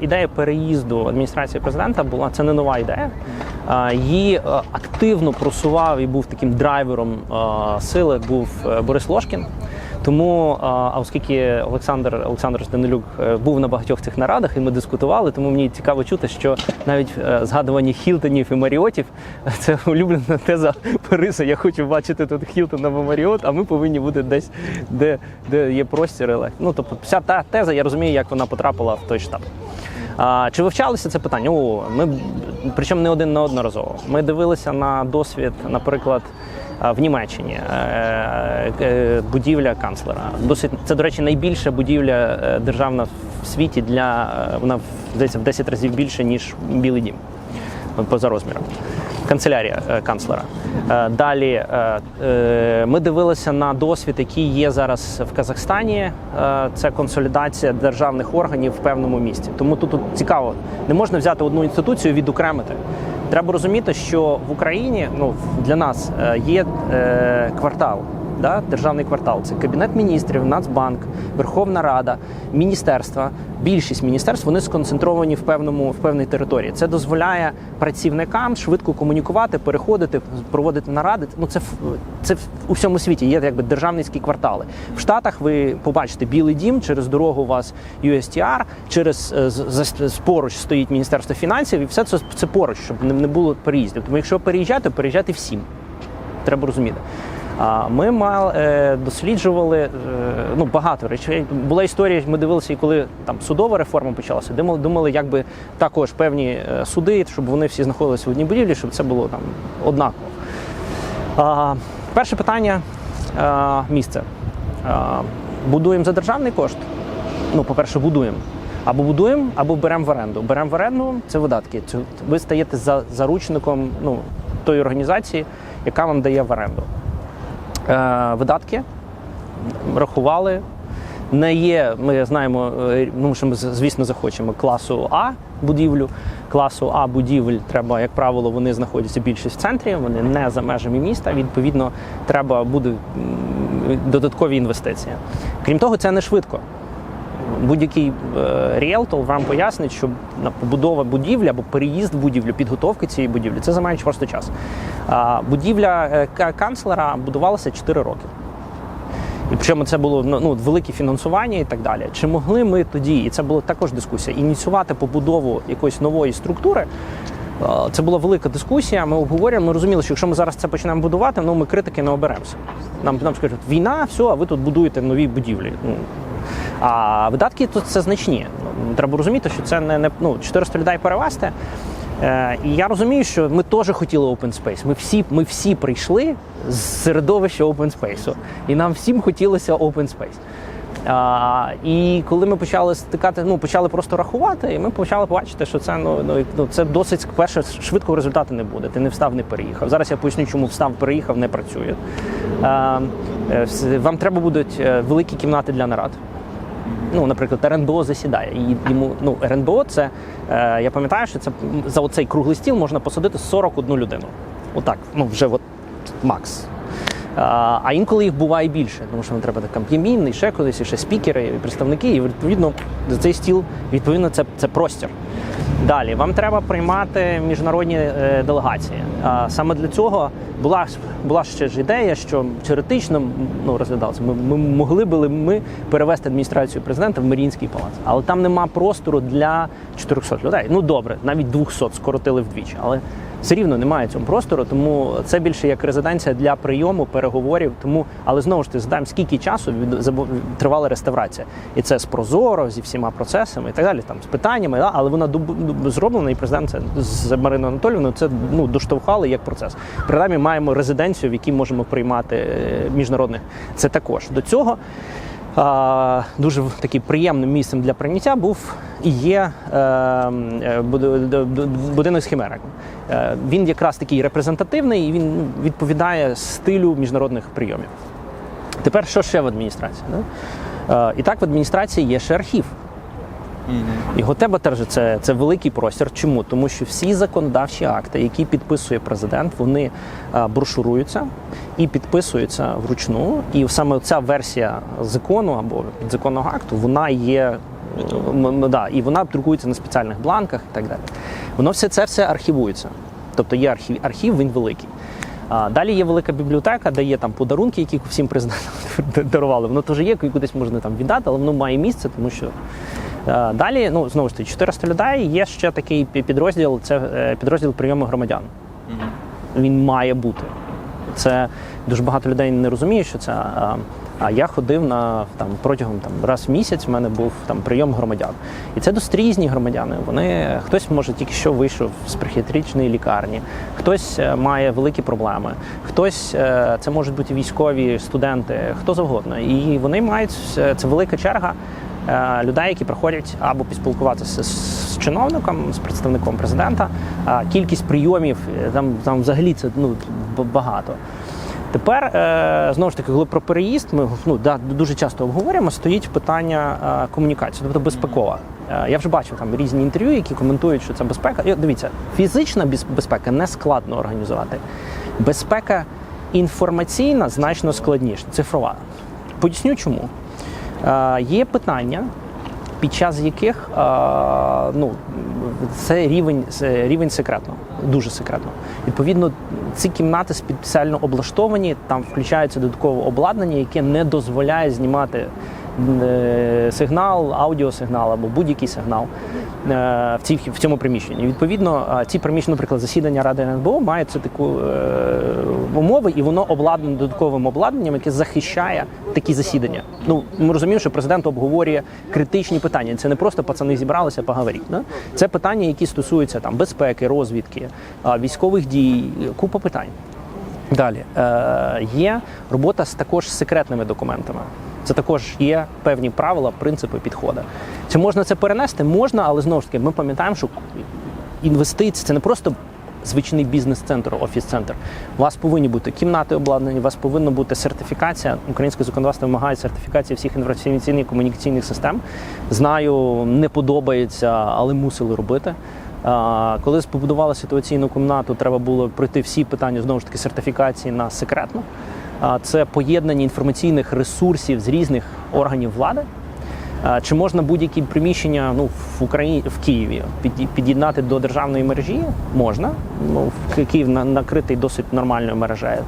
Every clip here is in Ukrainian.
Ідея переїзду адміністрації президента була це не нова ідея. Її е, активно просував і був таким драйвером е, сили. Був е, Борис Лошкін. Тому, а оскільки Олександр Олександр Данилюк е, був на багатьох цих нарадах, і ми дискутували, тому мені цікаво чути, що навіть е, згадування Хілтонів і Маріотів це улюблена теза Париса. Я хочу бачити тут Хілтон або Маріот, а ми повинні бути десь, де, де є простір. Ну тобто, вся та теза, я розумію, як вона потрапила в той штаб. А, чи вивчалося це питання? О, ми причому не один на одноразово. Ми дивилися на досвід, наприклад, в Німеччині е, е, будівля канцлера. Досить це, до речі, найбільша будівля е, державна в світі для вона здається в 10 разів більше ніж Білий Дім поза розміром. Канцелярія е, канцлера. Е, Далі е, ми дивилися на досвід, який є зараз в Казахстані. Це консолідація державних органів в певному місті. Тому тут, цікаво, не можна взяти одну інституцію відокремити. Треба розуміти, що в Україні ну для нас є квартал. Да, державний квартал це кабінет міністрів, Нацбанк, Верховна Рада, міністерства. Більшість міністерств вони сконцентровані в певному в певній території. Це дозволяє працівникам швидко комунікувати, переходити, проводити наради. Ну це це у всьому світі. Є якби державницькі квартали. В Штатах ви побачите Білий Дім через дорогу. У вас USTR, через е, поруч стоїть міністерство фінансів, і все це це поруч, щоб не було переїздів. Тому якщо переїжджати, переїжджати всім треба розуміти. Ми мали е, досліджували е, ну багато речей. Була історія. Ми дивилися, і коли там судова реформа почалася. Думали, думали, як би також певні е, суди, щоб вони всі знаходилися в одній будівлі, щоб це було там однаково. Перше питання місце. Будуємо за державний кошт. Ну, по-перше, будуємо. Або будуємо, або беремо в оренду. Беремо в оренду це видатки. Ви стаєте за, заручником ну, тої організації, яка вам дає в оренду. Е, видатки рахували. Не є, ми знаємо, е, ну що ми звісно захочемо класу А будівлю. Класу А будівель треба, як правило, вони знаходяться більшість в центрі, вони не за межами міста. Відповідно, треба буде додаткові інвестиції. Крім того, це не швидко. Будь-який е, ріелтор вам пояснить, що побудова будівлі або переїзд в будівлю, підготовка цієї будівлі це займає просто час. Будівля е, канцлера будувалася 4 роки. І причому це було ну, ну, велике фінансування і так далі. Чи могли ми тоді, і це була також дискусія, ініціювати побудову якоїсь нової структури? Це була велика дискусія. Ми обговорюємо. Ми розуміли, що якщо ми зараз це почнемо будувати, ну ми критики не оберемося. Нам нам скажуть, війна, все, а ви тут будуєте нові будівлі. А видатки тут це значні. Ну, Треба розуміти, що це не, не ну, 400 людей перевезти. Е, і я розумію, що ми теж хотіли open space. Ми всі, ми всі прийшли з середовища open space. І нам всім хотілося open space. А, і коли ми почали стикати, ну почали просто рахувати, і ми почали бачити, що це ну, ну, ну це досить перше швидко результату не буде. Ти не встав, не переїхав. Зараз я поясню, чому встав, переїхав, не працює. А, е, вам треба будуть е, великі кімнати для нарад. Ну, наприклад, РНБО засідає. І йому ну РНБО це е, я пам'ятаю, що це за оцей круглий стіл можна посадити 41 людину. Отак, ну вже от макс. А, інколи їх буває більше, тому що нам треба там п'ємін, і ще кудись, і ще спікери, і представники. І відповідно за цей стіл відповідно це, це простір. Далі вам треба приймати міжнародні е, делегації. Саме для цього була була ще ж ідея, що теоретично ну розглядалося. Ми, ми могли би ми перевести адміністрацію президента в Маріїнський палац, але там нема простору для 400 людей. Ну добре, навіть 200 скоротили вдвічі, але все рівно немає цього простору, тому це більше як резиденція для прийому, переговорів. Тому, але знову ж таки задаємо, скільки часу тривала реставрація, і це з прозоро, зі всіма процесами і так далі, там з питаннями, але вона зроблена, і президент це з Мариною Анатоліївною це ну доштовхали як процес. Принаймні маємо резиденцію, в якій можемо приймати е, міжнародних. Це також до цього. Дуже таким приємним місцем для прийняття був і є е, е, будинок з химерами. Е, він якраз такий репрезентативний і він ну, відповідає стилю міжнародних прийомів. Тепер що ще в адміністрації? І так в адміністрації є ще архів. Його тебе теж це, це великий простір. Чому? Тому що всі законодавчі акти, які підписує президент, вони е, брошуруються і підписуються вручну. І саме ця версія закону або підзаконного акту, вона є м- да, і вона друкується на спеціальних бланках і так далі. Воно все це все архівується. Тобто є архів, архів він великий. А, далі є велика бібліотека, де є там подарунки, які всім президентам дарували. Воно теж є, кудись можна там віддати, але воно має місце, тому що. Е, Далі, ну знову ж таки, 400 людей. Є ще такий підрозділ, це е, підрозділ прийому громадян. Він має бути. Це дуже багато людей не розуміє, що це. А, я ходив на там протягом там раз в місяць. в мене був там прийом громадян, і це досить різні громадяни. Вони хтось може тільки що вийшов з психіатричної лікарні, хтось е, має великі проблеми, хтось це можуть бути військові студенти, хто завгодно. І вони мають це велика черга людей, які приходять або поспілкуватися з чиновником, з представником президента. Кількість прийомів е, там, там взагалі це ну багато. Тепер е, знову ж таки, коли про переїзд, ми ну да дуже часто обговорюємо, стоїть питання е, комунікації, тобто безпекова. Е, я вже бачив там різні інтерв'ю, які коментують, що це безпека. І, дивіться, фізична без- безпека не складно організувати. Безпека інформаційна значно складніша, цифрова. Поясню чому. Е, є питання, під час яких е, ну, це рівень, це рівень секретно, дуже секретно. Відповідно, ці кімнати спеціально облаштовані, там включається додаткове обладнання, яке не дозволяє знімати сигнал, аудіосигнал або будь-який сигнал е, в, цій, в цьому приміщенні. Відповідно, е, ці приміщення, наприклад, засідання Ради НБО мають це таку е, умови, і воно обладнане додатковим обладнанням, яке захищає такі засідання. Ну ми розуміємо, що президент обговорює критичні питання. Це не просто пацани зібралися, поговорити. Да? Це питання, які стосуються там безпеки, розвідки, військових дій, купа питань. Далі е, є робота з також секретними документами. Це також є певні правила, принципи, підходи. Чи можна це перенести? Можна, але знову ж таки, ми пам'ятаємо, що інвестиції це не просто звичайний бізнес-центр, офіс-центр. У вас повинні бути кімнати обладнані, у вас повинна бути сертифікація. Українське законодавство вимагає сертифікації всіх інформаційних комунікаційних систем. Знаю, не подобається, але мусили робити. Коли побудували ситуаційну кімнату, треба було пройти всі питання знову ж таки сертифікації на секретно. Це поєднання інформаційних ресурсів з різних органів влади. Чи можна будь-які приміщення ну, в Україні в Києві під'єднати до державної мережі? Можна. Ну, Київ накритий досить нормальною мережею.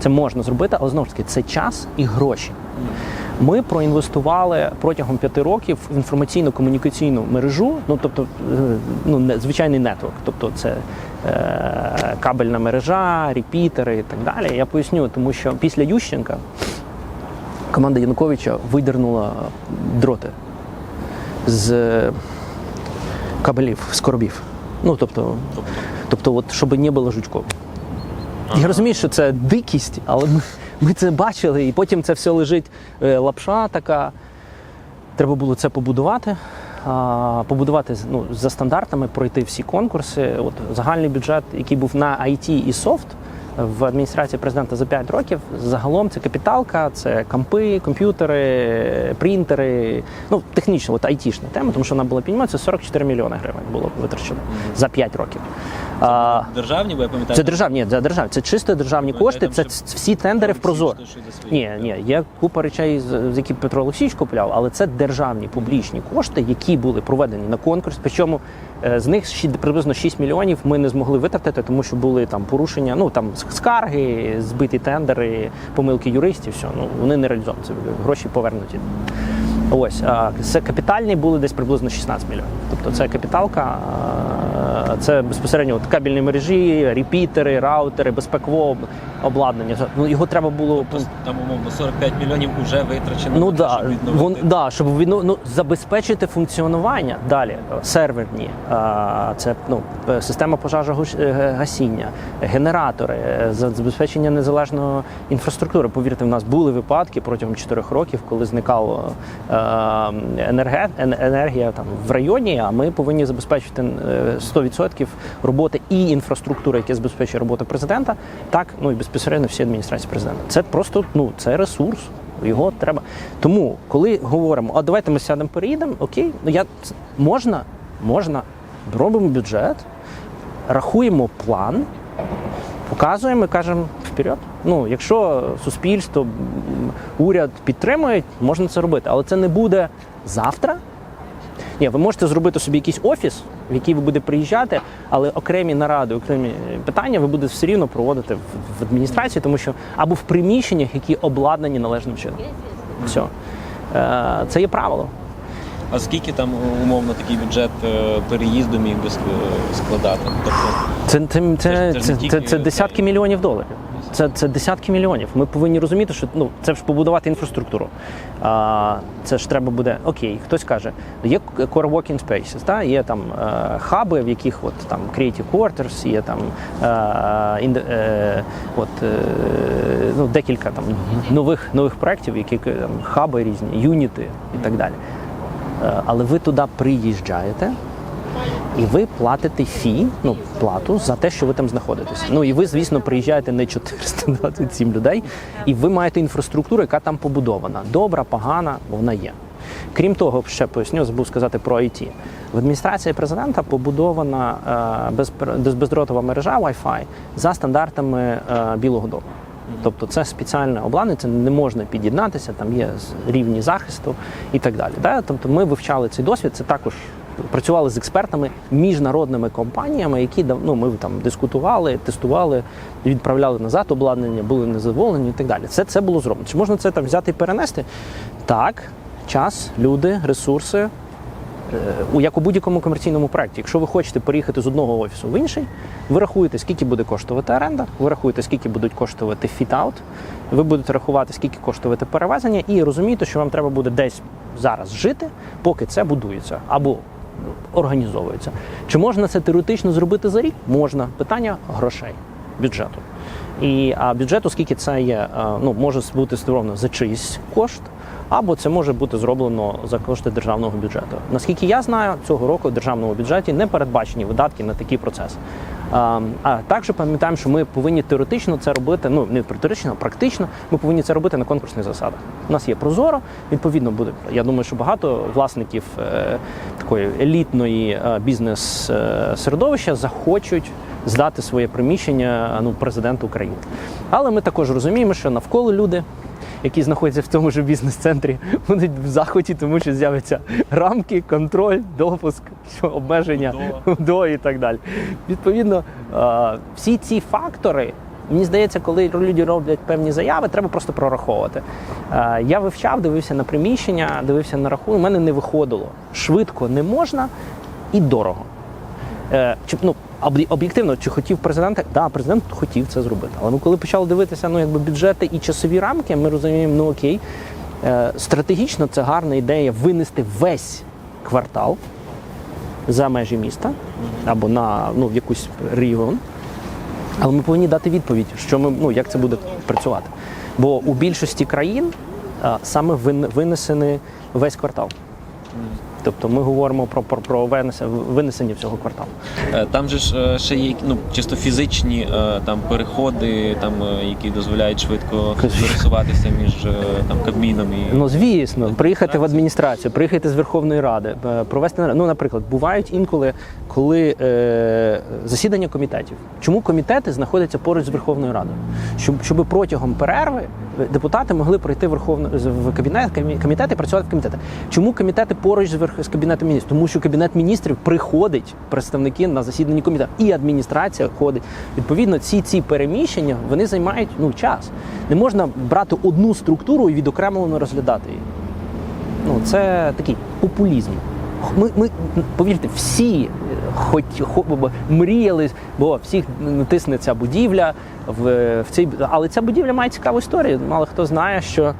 Це можна зробити, але знову ж таки це час і гроші. Ми проінвестували протягом п'яти років в інформаційно-комунікаційну мережу, ну тобто е, ну, не- звичайний нетворк, тобто це е, кабельна мережа, репітери і так далі. Я поясню, тому що після Ющенка команда Януковича видернула дроти з е, кабелів, з коробів. Ну тобто, тобто, от, щоб не було жучков. Я розумію, що це дикість, але ми, ми це бачили, і потім це все лежить е, лапша така. Треба було це побудувати. Побудувати ну, за стандартами, пройти всі конкурси. От загальний бюджет, який був на IT і софт в адміністрації президента за 5 років. Загалом це капіталка, це компи, комп'ютери, принтери. Ну, технічно, от айтішна тема, тому що вона була піднімати, це 44 мільйони гривень було витрачено за 5 років. А, Державні, бо я пам'ятаю. це державні, ні, це державні, це чисто державні Ви кошти. там Це ще всі тендери в Прозоро. Всі за свої. Ні, ні, є купа речей, з з які Петро Олексійович купляв, але це державні публічні кошти, які були проведені на конкурс. Причому е, з них щі- приблизно 6 мільйонів ми не змогли витратити, тому що були там порушення, ну там скарги, збиті тендери, помилки юристів. Все, ну вони не реалізовані. Це гроші повернуті. Ось це капітальні були десь приблизно 16 мільйонів. Тобто це капіталка, це безпосередньо от кабельні мережі, репітери, раутери, безпекове об- обладнання. Ну його треба було Тобто Там умовно 45 мільйонів вже витрачено. Ну да, щоб відновити. вон, да, щоб відно, ну, забезпечити функціонування далі е, серверні, е, це ну, е, система пожежогасіння, генератори, е, за- забезпечення незалежної інфраструктури. Повірте, в нас були випадки протягом 4 років, коли зникала е, енерге, ен- енергія там в районі. А ми повинні забезпечити е, 100% роботи і інфраструктури, яка забезпечує роботу президента, так ну і безпосередньо всі адміністрації президента. Це просто ну це ресурс. Його треба. Тому, коли говоримо, а давайте ми сядемо, переїдемо, окей, ну я можна, можна, робимо бюджет, рахуємо план, показуємо і кажемо вперед. Ну, якщо суспільство, уряд підтримують, можна це робити. Але це не буде завтра, Ні, ви можете зробити собі якийсь офіс, в який ви будете приїжджати, але окремі наради, окремі питання ви будете все рівно проводити в, в адміністрації, тому що або в приміщеннях, які обладнані належним чином. Все. Е, Це є правило. А скільки там умовно такий бюджет е, переїзду міг би складати? Тобто Це, це, це, Це це, це це, десятки мільйонів доларів. Це, це десятки мільйонів. Ми повинні розуміти, що ну це ж побудувати інфраструктуру. А, це ж треба буде. Окей, хтось каже, є core working spaces, та? є там е, хаби, в яких от там creative quarters, є там е, е, от, е, ну, декілька там нових нових проєктів, які там, хаби різні, юніти і так далі. Е, але ви туди приїжджаєте. І ви платите фі, ну плату за те, що ви там знаходитесь. Ну і ви, звісно, приїжджаєте не 427 людей, і ви маєте інфраструктуру, яка там побудована. Добра, погана, вона є. Крім того, ще поясню, забув сказати про IT. В адміністрації президента побудована е, бездротова мережа Wi-Fi за стандартами е, Білого Дому. Тобто це спеціальне обладнання, це не можна під'єднатися, там є рівні захисту і так далі. Да? Тобто ми вивчали цей досвід, це також працювали з експертами, міжнародними компаніями, які ну, ми там дискутували, тестували, відправляли назад обладнання, були незадоволені і так далі. Все це було зроблено. Чи можна це там взяти і перенести? Так, час, люди, ресурси, е, як у будь-якому комерційному проєкті. Якщо ви хочете переїхати з одного офісу в інший, ви рахуєте, скільки буде коштувати оренда, ви рахуєте, скільки будуть коштувати фіт-аут, ви будете рахувати, скільки коштувати перевезення, і розумієте, що вам треба буде десь зараз жити, поки це будується або організовується. Чи можна це теоретично зробити за рік? Можна. Питання грошей, бюджету. І а бюджет, оскільки це є, ну може бути створено за чийсь кошт, або це може бути зроблено за кошти державного бюджету. Наскільки я знаю, цього року в державному бюджеті не передбачені видатки на такий процес. А, також пам'ятаємо, що ми повинні теоретично це робити. Ну не теоретично, а практично. Ми повинні це робити на конкурсних засадах. У нас є прозоро. Відповідно, буде. Я думаю, що багато власників е, такої елітної е, бізнес е, середовища захочуть здати своє приміщення ну, президенту України. Але ми також розуміємо, що навколо люди, які знаходяться в цьому ж бізнес-центрі, будуть в захваті, тому що з'являться рамки, контроль, допуск, обмеження до і так далі. Відповідно, всі ці фактори. Мені здається, коли люди роблять певні заяви, треба просто прораховувати. Я вивчав, дивився на приміщення, дивився на рахунок. У мене не виходило. Швидко не можна і дорого. Е, ну об'єктивно, чи хотів президент? Так, да, президент хотів це зробити. Але ми коли почали дивитися ну, якби бюджети і часові рамки, ми розуміємо, ну окей, е, стратегічно це гарна ідея винести весь квартал за межі міста або на ну, в якийсь регіон. Але ми повинні дати відповідь, що ми ну як це буде працювати. Бо у більшості країн а, саме винесений весь квартал. Тобто ми говоримо про, про, про винесення всього кварталу. Е, Там же ж е, ще є ну, чисто фізичні е, там переходи, там, які дозволяють швидко пересуватися між там Кабміном і Ну звісно, приїхати в адміністрацію, приїхати з Верховної Ради, провести ну, наприклад, бувають інколи, коли е, засідання комітетів. Чому комітети знаходяться поруч з Верховною Радою? Щоб, щоб протягом перерви депутати могли пройти Верховну в кабінет комі- комітети, працювати в комітетах. Чому комітети поруч з кабінетом міністрів? Тому що кабінет міністрів приходить представники на засіданні комітету, і адміністрація ходить. Відповідно, ці ці переміщення вони займають ну час. Не можна брати одну структуру і відокремлено розглядати її. Ну, це такий популізм. Ми, ми повірте, всі е, хоч мріяли, бо всіх тисне ця будівля в, в цій, але ця будівля має цікаву історію. Мало хто знає, що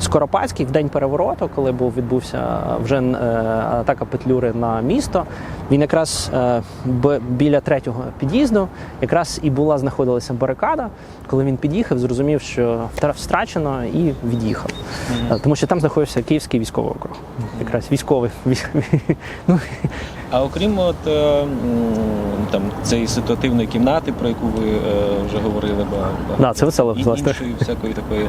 Скоропадський в день перевороту, коли був відбувся вже е, атака Петлюри на місто, він якраз е, біля третього під'їзду якраз і була знаходилася барикада. Коли він під'їхав, зрозумів, що втра- втрачено і від'їхав. Е, Тому що там знаходився Київський військовий округ. Якраз військовий. вій- Ну, А окрім от е, там цієї ситуативної кімнати, про яку ви вже говорили, ба- Да, це весела і власне. іншої всякої такої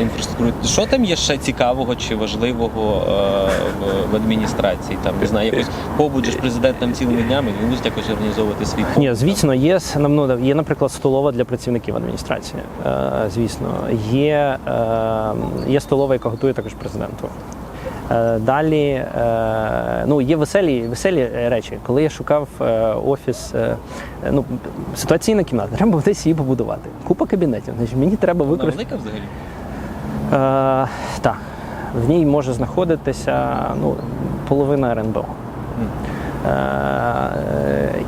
інфраструктури. Що там є ще цікавого чи важливого в, адміністрації? Там не знаю, якось побудь же ж там цілими днями, він мусить якось організовувати свій. Ні, звісно, є ну, є, наприклад, столова для працівників адміністрації. Е, звісно, є, е, є столова, яка готує також президенту. Е, Далі ну, є веселі, веселі речі. Коли я шукав офіс, ну, ситуаційна кімната, треба десь її побудувати. Купа кабінетів. Значить, мені треба Вона використати. велика взагалі? Е, так, в ній може знаходитися ну, половина РНБО. Е,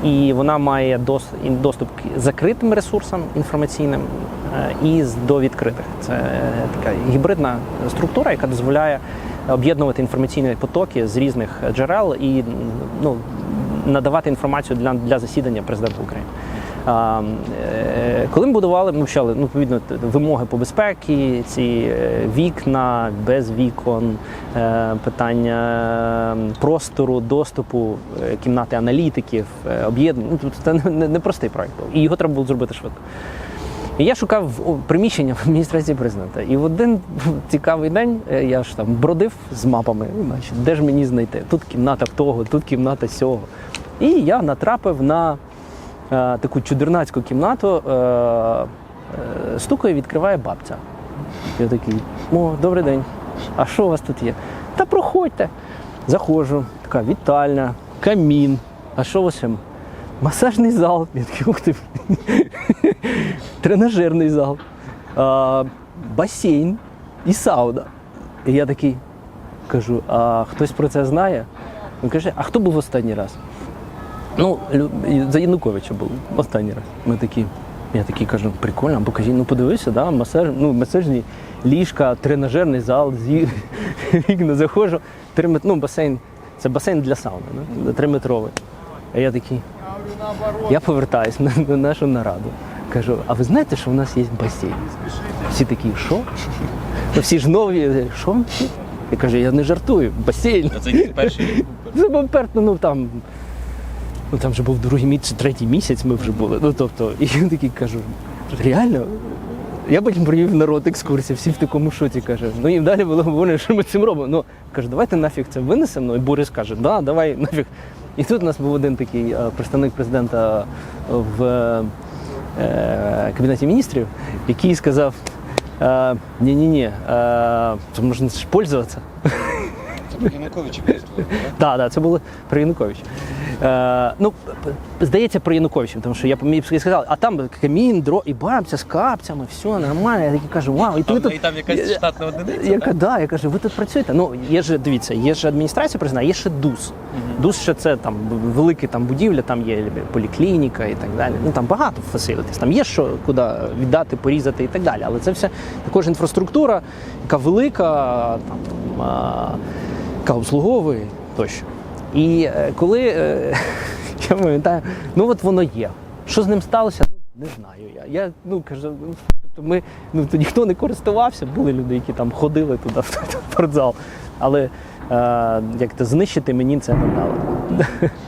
і вона має доступ к закритим ресурсам інформаційним е, і до відкритих. Це е, така гібридна структура, яка дозволяє об'єднувати інформаційні потоки з різних джерел і ну, надавати інформацію для, для засідання президента України. Е, Коли ми будували, ми вчали ну, відповідно вимоги по безпеці, ці е, вікна без вікон, е, питання простору, доступу, кімнати аналітиків, об'єднання. Ну, це не, не простий проект. І його треба було зробити швидко. І я шукав приміщення в адміністрації президента. І в один цікавий день я ж там бродив з мапами, ну, значить, де ж мені знайти? Тут кімната того, тут кімната сього. І я натрапив на таку чудернацьку кімнату, е, е, стукає, відкриває бабця. Я такий, о, добрий день. А що у вас тут є? Та проходьте. Заходжу, така вітальня, камін. А що у вас там? Масажний зал. Ти. Тренажерний зал, а, басейн і сауна. І я такий кажу: а хтось про це знає? Він каже, а хто був останній раз? Ну, за Януковича був останній раз. Ми такі. Я такий кажу, прикольно, а покажіть, ну подивися, да, масаж, ну, масажні ліжка, тренажерний зал, зі вікна заходжу. Три ну, басейн, це басейн для сауни, да? триметровий. А я такий, я повертаюсь на, на нашу нараду. Кажу, а ви знаєте, що в нас є басейн? Всі такі, що? Всі ж нові, що? Я кажу, я не жартую, басейн. Це якийсь перший. Це був ну там. Ну там вже був другий місяць, третій місяць ми вже були. Ну тобто, і я такий кажу, реально? Я потім провів народ екскурсії, всі в такому шоці каже. Ну і далі було говорено, що ми цим робимо. Ну каже, давайте нафіг це винесемо. Ну, і Борис каже, да, давай нафіг. І тут у нас був один такий е, представник президента в е, кабінеті міністрів, який сказав: «Е, ні-ні-ні, е, можна ж пользуватися. Януковича просто. Так, так, це було при Януковичі. Е, ну, здається, при Януковичі, тому що я мені сказав, а там камін, дро і бабця з капцями, все нормально. Я такий кажу, вау, і ви тут. і там якась штатна одиниця. Я, так? кажу, да, я кажу, ви тут працюєте? Ну, є ж, дивіться, є ж адміністрація президента, є ще ДУС. ДУС ще це там велика там будівля, там є поліклініка і так далі. Ну там багато фасилітис. Там є що куди віддати, порізати і так далі. Але це все також інфраструктура, яка велика, там, а, яка обслуговує тощо. І е, коли е, я пам'ятаю, ну от воно є. Що з ним сталося? Ну, не знаю я. Я ну кажу, ну, тобто ми ну то ніхто не користувався, були люди, які там ходили туди в спортзал. Але е, як то знищити мені це не вдало.